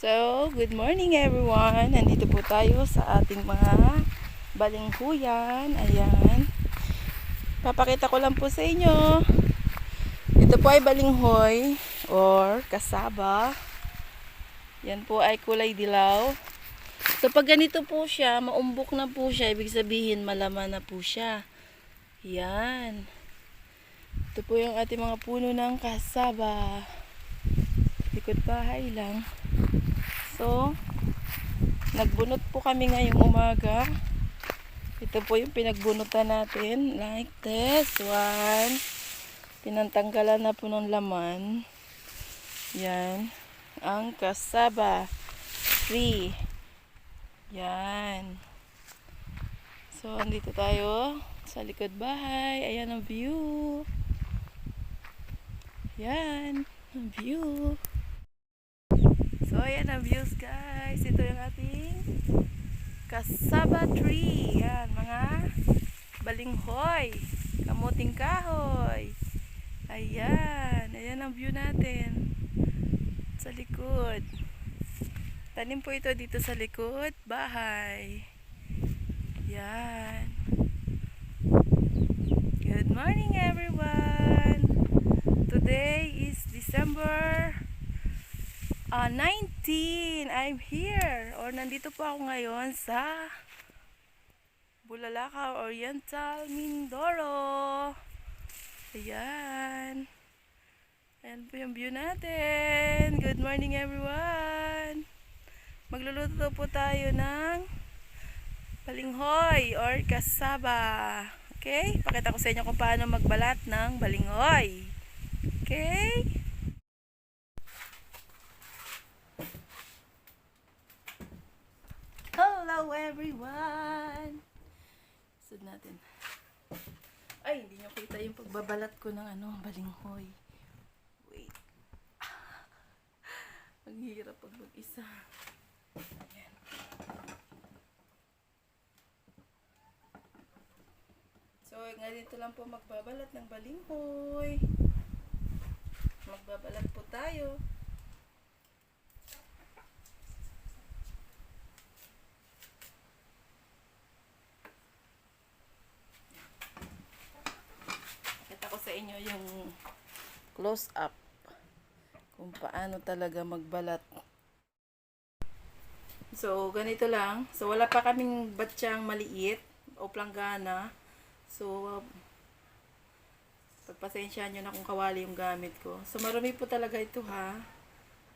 So, good morning everyone. Nandito po tayo sa ating mga balinghuyan. Ayan. Papakita ko lang po sa inyo. Ito po ay balinghoy or kasaba. Yan po ay kulay dilaw. So, pag ganito po siya, maumbok na po siya, ibig sabihin malaman na po siya. Yan. Ito po yung ating mga puno ng kasaba. Likod bahay lang. So, nagbunot po kami ngayong umaga. Ito po yung pinagbunutan natin. Like this. One. Tinantanggalan na po ng laman. Yan. Ang kasaba. Three. Yan. So, andito tayo sa likod bahay. Ayan ang view. Yan. Ang view. So, ayan ang views guys. Ito yung ating kasaba tree. Yan, mga balinghoy. Kamuting kahoy. Ayan. Ayan ang view natin. Sa likod. Tanim po ito dito sa likod. Bahay. Yan. Good morning everyone. Today is December Ah, 19. I'm here. Or nandito po ako ngayon sa Bulalakaw Oriental, Mindoro. Ayan. Ayan po yung view natin. Good morning everyone. Magluluto po tayo ng balinghoy or kasaba. Okay? Pakita ko sa inyo kung paano magbalat ng balinghoy. Okay? Hello everyone! Sud natin. Ay, hindi nyo pagbabalat ko ng ano, balinghoy. Wait. Ang hirap pag mag-isa. Ayan. So, ganito lang po magbabalat ng balinghoy. Magbabalat po tayo. Kita ko sa inyo yung close up kung paano talaga magbalat. So, ganito lang. So, wala pa kaming batsyang maliit o planggana. So, pagpasensyahan nyo na kung kawali yung gamit ko. So, marami po talaga ito ha.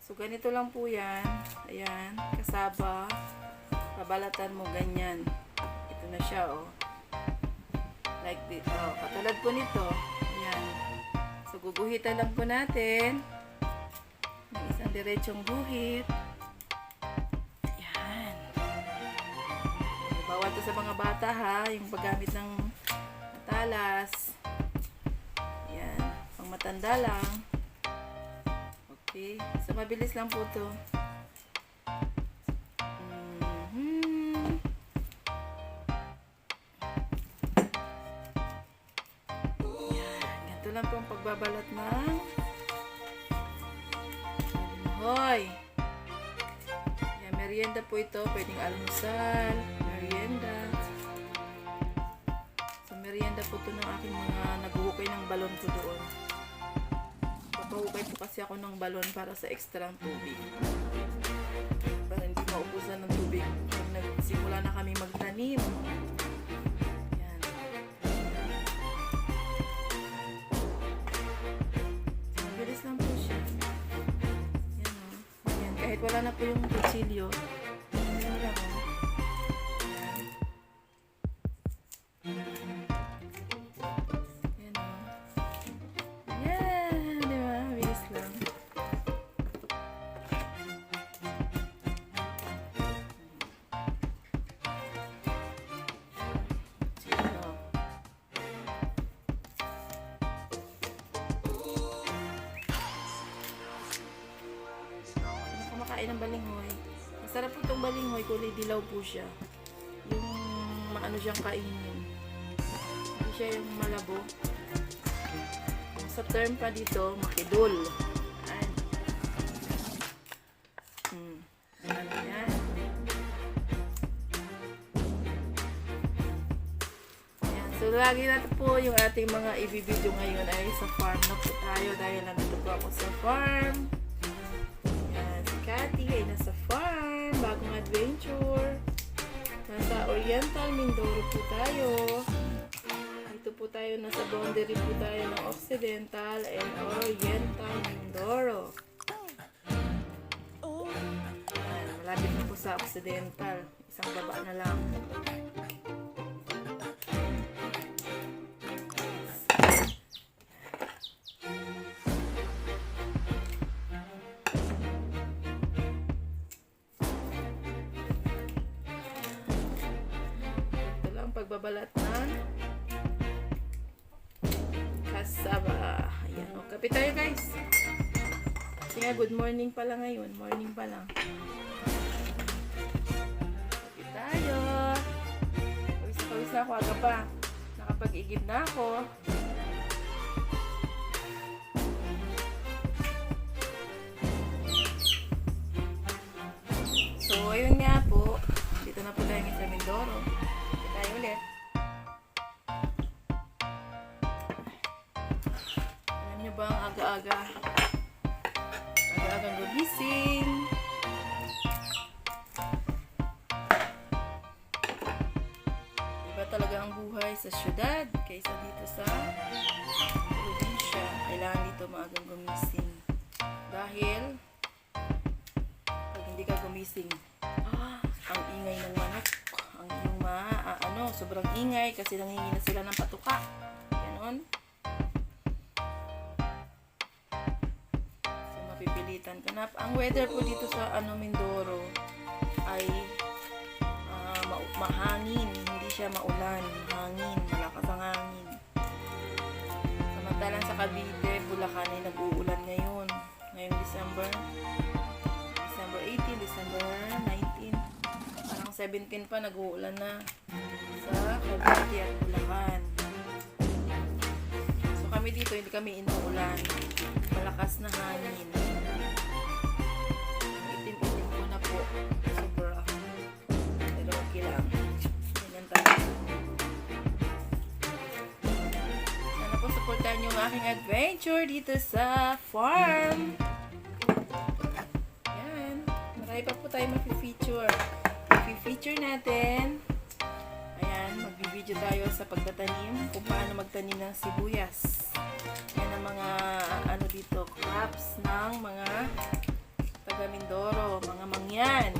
So, ganito lang po yan. Ayan, kasaba. Babalatan mo ganyan. Ito na siya, oh. Like this. Oh, katulad po nito. Guguhitan lang po natin. Ng isang diretsong guhit. Ayan. Bawal to sa mga bata ha. Yung paggamit ng talas. Ayan. Pang matanda lang. Okay. So, mabilis lang po to. Lang po ang pagbabalat ng Hoy! Yan, merienda po ito. Pwedeng almusal, merienda. So, merienda po ito ng aking mga naghuhukay ng balon ko doon. Papahukay po kasi ako ng balon para sa extra tubig. Para hindi maubusan ng tubig pag nagsimula na kami magtanim. Wala na po yung kutsilyo. kain ng balingoy. Masarap po itong balingoy, kulay dilaw po siya. Yung maano siyang kainin. Hindi siya yung malabo. Sa term pa dito, makidol. Ayan. Hmm. Ayan. Ayan. So, lagi na po yung ating mga ibibideo ngayon ay sa farm na po tayo dahil nandito po ako sa farm. Yan, si Cathy ay nasa farm, bagong adventure. Nasa Oriental Mindoro po tayo. Dito po tayo, nasa boundary po tayo ng Occidental and Oriental Mindoro. Malapit na po sa Occidental. Isang baba na lang. Pagbabalat ng kasaba. Ayan. O, kape tayo guys. Kasi good morning pala ngayon. Morning pa lang. Kape tayo. Pawis na pawis na ako. Aga pa. Nakapag-igib na ako. Ang buhay sa syudad kaysa dito sa probinsya. Kailangan dito maagang gumising. Dahil pag hindi ka gumising, ah, ang ingay ng manok, ang iyong ma, ah, ano, sobrang ingay kasi nangingi na sila ng patuka. Ganon. So, mapipilitan ka na. Ang weather po dito sa ano, Mindoro ay ma- mahangin. Siya maulan. Hangin. Malakas ang hangin. Samantalang sa Cavite, Bulacan ay nag-uulan ngayon. Ngayong December. December 18, December 19. Parang 17 pa nag-uulan na sa Cavite at Bulacan. So kami dito, hindi kami inuulan. Malakas na hangin. Niyo ang aking adventure dito sa farm. Yan. Marami pa po tayo mafe-feature. I-feature natin. Ayan, magbibideo tayo sa pagtatanim kung paano magtanim ng sibuyas. Yan ang mga ano dito, crops ng mga taga Mindoro, mga mangyan.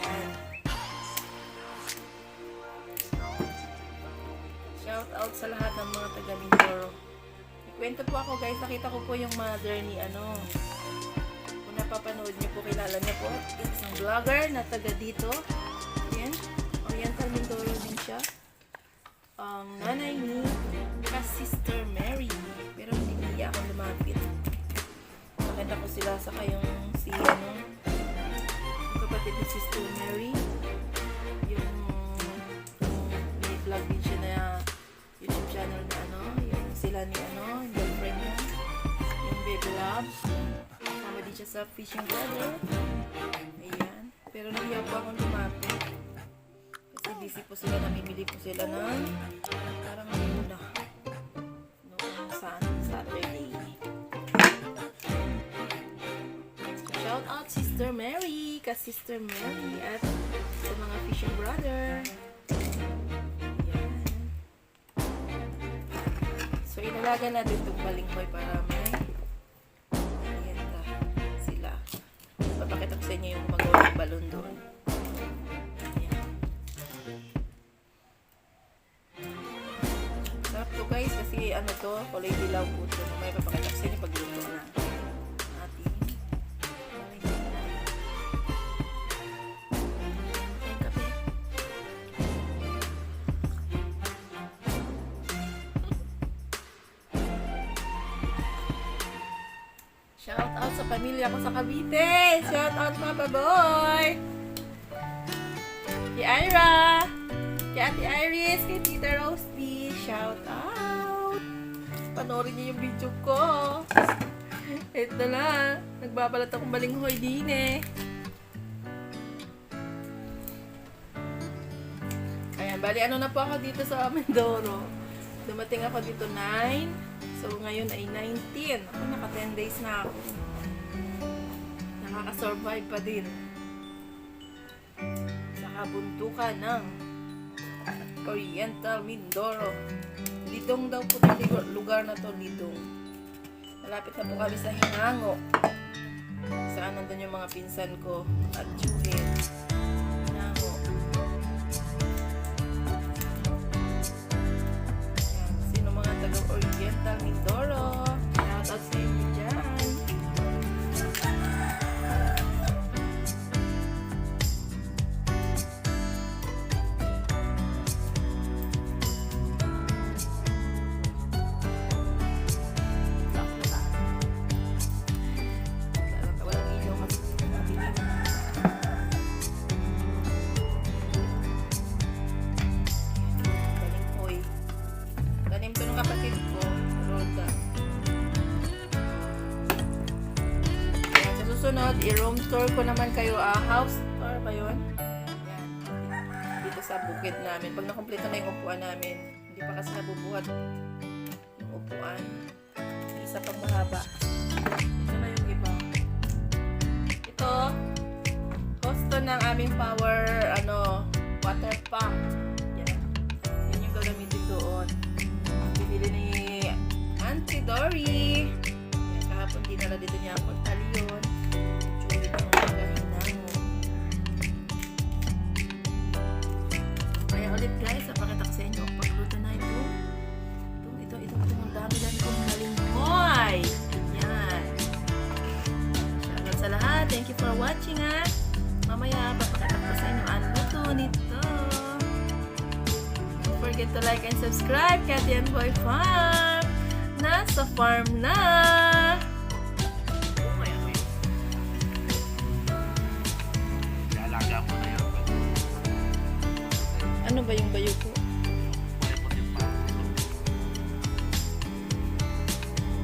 Yan. Shout out sa lahat ng mga taga Mindoro. Ikwento po ako guys, nakita ko po yung mother ni ano. Kung napapanood niyo po, kilala niyo po. Isang vlogger na taga dito. Yan. Oriental Mindoro din siya. Ang nanay ni ka Sister Mary. Pero hindi niya ako lumapit. Nakita ko sila sa kayong si ano, kapatid ni Sister Mary. Yung, yung may vlog din siya na YouTube channel na ano, yung sila ni ano, siya sa Fishing Brother. Ayan. Pero nahiya po akong lumapit. Kasi busy po sila, namimili po sila ng parang muna. Noong sa Saturday. Shout out Sister Mary, ka Sister Mary at sa mga fishing brother. Yan. So inalaga natin itong balinghoy para may balon doon. Sarap to guys kasi ano to, kulay dilaw po to. May papakita sa inyo pagluto na. Sa pamilya ko sa Cavite. Shout out Papa Boy. Kay Ira. Kay Ate Iris. Kay Tita Roasty. Shout out. Panoorin niyo yung video ko. Ito na. Nagbabalat akong balinghoy din eh. Ayan, bali ano na po ako dito sa Mindoro. Dumating ako dito 9. So, ngayon ay 19. Ako, naka 10 days na ako. Nakaka-survive pa din. Sa kabuntukan ng Oriental Mindoro. Lidong daw po itong lugar, na to, Lidong. Malapit na po kami sa Hinango. Saan nandun yung mga pinsan ko at Juhin. Tour ko naman kayo. Ah, house tour ba yun? Ayan. Dito sa bukid namin. Pag nakompleto na yung upuan namin, hindi pa kasi nabubuhat yung upuan. Isa pang mahaba. Ito na yung iba. Ito, costo ng aming power, ano, water pump. Yan. Yan yung gagamitin doon. Binili ni Auntie Dory. Yan, kahapon dinala dito niya ako talion. Chuli forget to like and subscribe. Cathy and Boy Farm. Nasa farm na. Yun. Ano ba yung bayo ko?